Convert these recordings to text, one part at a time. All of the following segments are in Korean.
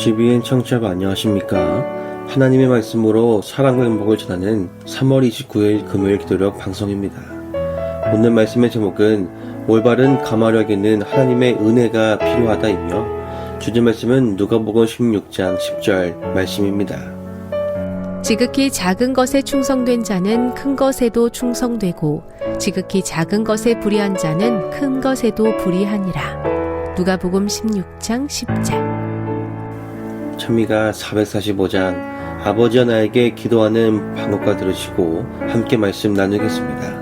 GBN 청취자 안녕하십니까? 하나님의 말씀으로 사랑과 행복을 전하는 3월 29일 금요일 기도력 방송입니다. 오늘 말씀의 제목은 올바른 감화력에는 하나님의 은혜가 필요하다이며 주제 말씀은 누가복음 16장 10절 말씀입니다. 지극히 작은 것에 충성된 자는 큰 것에도 충성되고 지극히 작은 것에 불의한 자는 큰 것에도 불의하니라. 누가복음 16장 10절. 찬미가 445장 아버지와 나에게 기도하는 방법과 들으시고 함께 말씀 나누겠습니다.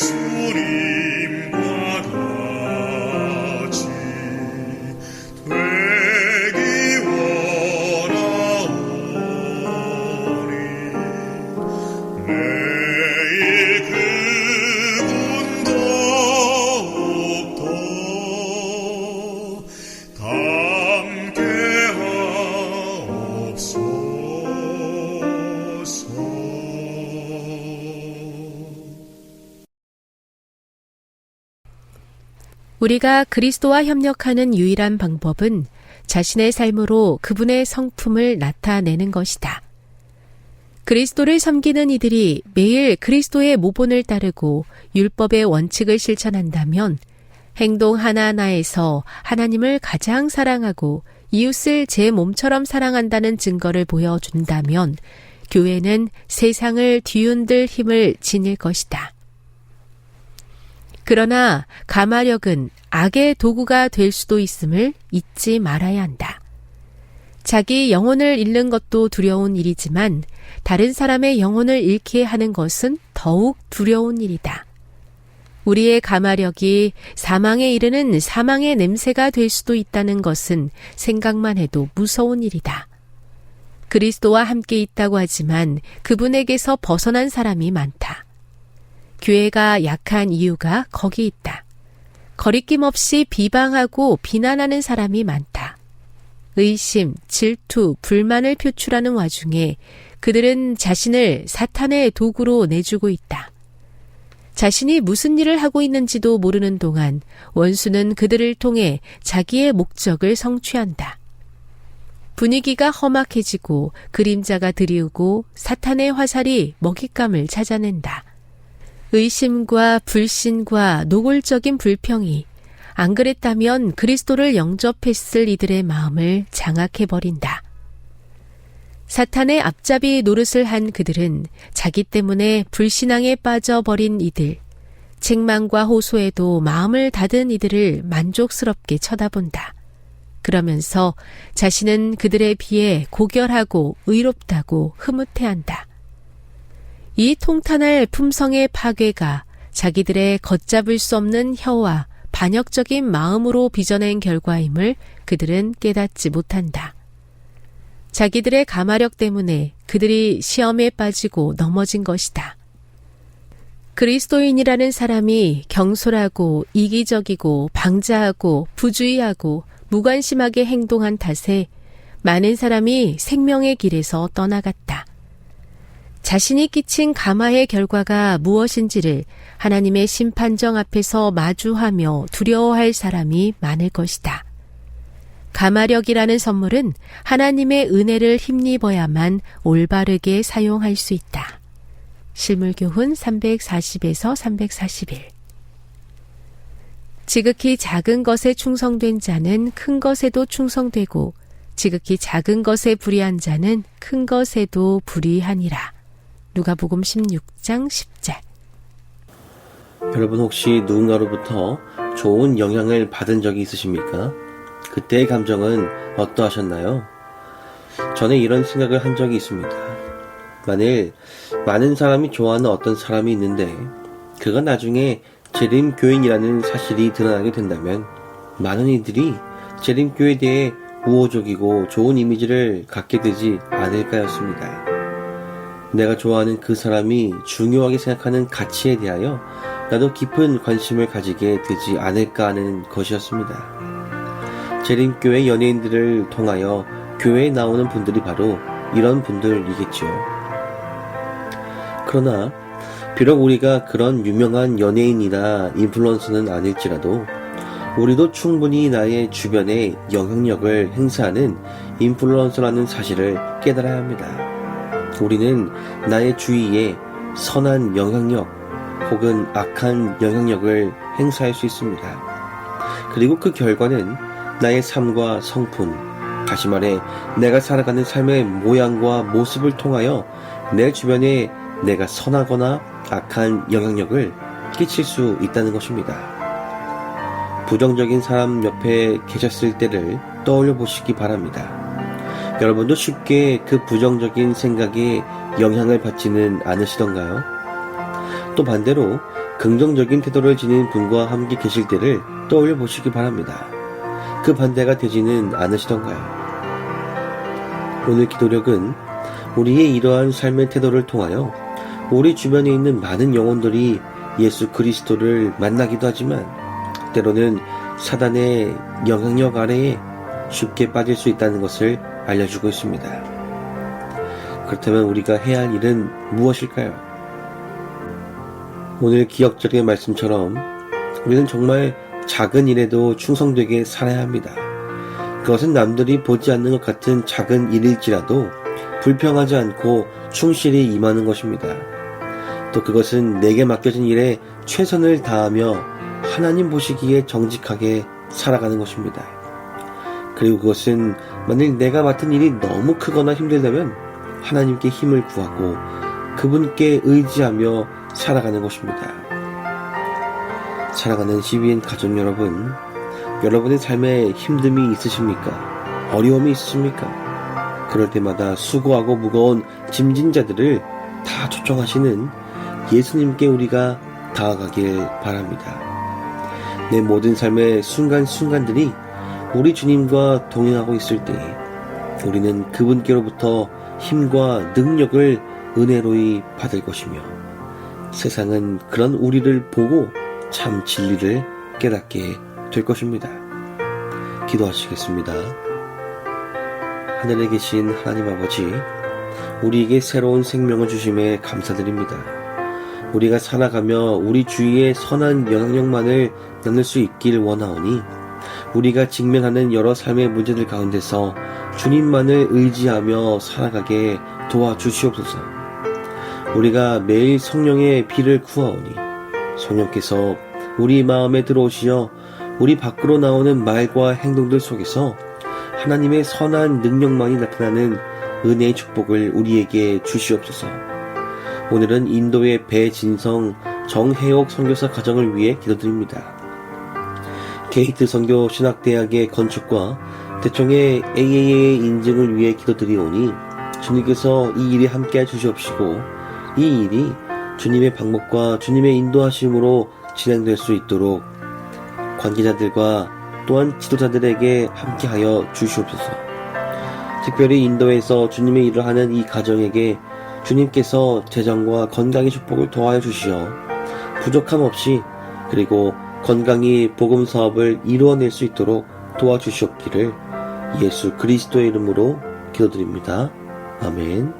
예 우리가 그리스도와 협력하는 유일한 방법은 자신의 삶으로 그분의 성품을 나타내는 것이다. 그리스도를 섬기는 이들이 매일 그리스도의 모본을 따르고 율법의 원칙을 실천한다면 행동 하나하나에서 하나님을 가장 사랑하고 이웃을 제 몸처럼 사랑한다는 증거를 보여준다면 교회는 세상을 뒤흔들 힘을 지닐 것이다. 그러나 가마력은 악의 도구가 될 수도 있음을 잊지 말아야 한다. 자기 영혼을 잃는 것도 두려운 일이지만 다른 사람의 영혼을 잃게 하는 것은 더욱 두려운 일이다. 우리의 가마력이 사망에 이르는 사망의 냄새가 될 수도 있다는 것은 생각만 해도 무서운 일이다. 그리스도와 함께 있다고 하지만 그분에게서 벗어난 사람이 많다. 교회가 약한 이유가 거기 있다. 거리낌 없이 비방하고 비난하는 사람이 많다. 의심, 질투, 불만을 표출하는 와중에 그들은 자신을 사탄의 도구로 내주고 있다. 자신이 무슨 일을 하고 있는지도 모르는 동안 원수는 그들을 통해 자기의 목적을 성취한다. 분위기가 험악해지고 그림자가 드리우고 사탄의 화살이 먹잇감을 찾아낸다. 의심과 불신과 노골적인 불평이 안 그랬다면 그리스도를 영접했을 이들의 마음을 장악해버린다. 사탄의 앞잡이 노릇을 한 그들은 자기 때문에 불신앙에 빠져버린 이들, 책망과 호소에도 마음을 닫은 이들을 만족스럽게 쳐다본다. 그러면서 자신은 그들에 비해 고결하고 의롭다고 흐뭇해한다. 이 통탄할 품성의 파괴가 자기들의 걷잡을 수 없는 혀와 반역적인 마음으로 빚어낸 결과임을 그들은 깨닫지 못한다. 자기들의 가마력 때문에 그들이 시험에 빠지고 넘어진 것이다. 그리스도인이라는 사람이 경솔하고 이기적이고 방자하고 부주의하고 무관심하게 행동한 탓에 많은 사람이 생명의 길에서 떠나갔다. 자신이 끼친 가마의 결과가 무엇인지를 하나님의 심판정 앞에서 마주하며 두려워할 사람이 많을 것이다. 가마력이라는 선물은 하나님의 은혜를 힘입어야만 올바르게 사용할 수 있다. 실물교훈 340에서 341 지극히 작은 것에 충성된 자는 큰 것에도 충성되고 지극히 작은 것에 불의한 자는 큰 것에도 불의하니라. 누가복음 16장 10절 여러분 혹시 누군가로부터 좋은 영향을 받은 적이 있으십니까? 그때의 감정은 어떠하셨나요? 저는 이런 생각을 한 적이 있습니다. 만일 많은 사람이 좋아하는 어떤 사람이 있는데 그가 나중에 재림교인이라는 사실이 드러나게 된다면 많은 이들이 재림교에 대해 우호적이고 좋은 이미지를 갖게 되지 않을까였습니다. 내가 좋아하는 그 사람이 중요하게 생각하는 가치에 대하여 나도 깊은 관심을 가지게 되지 않을까 하는 것이었습니다. 재림교회 연예인들을 통하여 교회에 나오는 분들이 바로 이런 분들이겠지요. 그러나 비록 우리가 그런 유명한 연예인이나 인플루언서는 아닐지라도 우리도 충분히 나의 주변에 영향력을 행사하는 인플루언서라는 사실을 깨달아야 합니다. 우리는 나의 주위에 선한 영향력 혹은 악한 영향력을 행사할 수 있습니다. 그리고 그 결과는 나의 삶과 성품, 다시 말해 내가 살아가는 삶의 모양과 모습을 통하여 내 주변에 내가 선하거나 악한 영향력을 끼칠 수 있다는 것입니다. 부정적인 사람 옆에 계셨을 때를 떠올려 보시기 바랍니다. 여러분도 쉽게 그 부정적인 생각에 영향을 받지는 않으시던가요? 또 반대로 긍정적인 태도를 지닌 분과 함께 계실 때를 떠올려 보시기 바랍니다. 그 반대가 되지는 않으시던가요? 오늘 기도력은 우리의 이러한 삶의 태도를 통하여 우리 주변에 있는 많은 영혼들이 예수 그리스도를 만나기도 하지만 때로는 사단의 영향력 아래에 쉽게 빠질 수 있다는 것을 알려주고 있습니다. 그렇다면 우리가 해야 할 일은 무엇일까요? 오늘 기억적인 말씀처럼 우리는 정말 작은 일에도 충성되게 살아야 합니다. 그것은 남들이 보지 않는 것 같은 작은 일일지라도 불평하지 않고 충실히 임하는 것입니다. 또 그것은 내게 맡겨진 일에 최선을 다하며 하나님 보시기에 정직하게 살아가는 것입니다. 그리고 그것은 만일 내가 맡은 일이 너무 크거나 힘들다면 하나님께 힘을 구하고 그분께 의지하며 살아가는 것입니다. 사랑하는 시비인 가족 여러분, 여러분의 삶에 힘듦이 있으십니까? 어려움이 있으십니까? 그럴 때마다 수고하고 무거운 짐진 자들을 다 초청하시는 예수님께 우리가 다가가길 바랍니다. 내 모든 삶의 순간순간들이 우리 주님과 동행하고 있을 때 우리는 그분께로부터 힘과 능력을 은혜로이 받을 것이며 세상은 그런 우리를 보고 참 진리를 깨닫게 될 것입니다. 기도하시겠습니다. 하늘에 계신 하나님 아버지, 우리에게 새로운 생명을 주심에 감사드립니다. 우리가 살아가며 우리 주위에 선한 영향력만을 나눌 수 있길 원하오니 우리가 직면하는 여러 삶의 문제들 가운데서 주님만을 의지하며 살아가게 도와주시옵소서. 우리가 매일 성령의 비를 구하오니 성령께서 우리 마음에 들어오시어 우리 밖으로 나오는 말과 행동들 속에서 하나님의 선한 능력만이 나타나는 은혜의 축복을 우리에게 주시옵소서. 오늘은 인도의 배진성 정혜옥 선교사 가정을 위해 기도드립니다. 게이트 선교 신학대학의 건축과 대청의 AAA 인증을 위해 기도드리오니 주님께서 이 일에 함께 해주시옵시고 이 일이 주님의 방법과 주님의 인도하심으로 진행될 수 있도록 관계자들과 또한 지도자들에게 함께하여 주시옵소서. 특별히 인도에서 주님의 일을 하는 이 가정에게 주님께서 재정과 건강의 축복을 더하여 주시어 부족함 없이 그리고 건강히 복음 사업을 이루어낼 수 있도록 도와주시옵기를 예수 그리스도의 이름으로 기도드립니다. 아멘.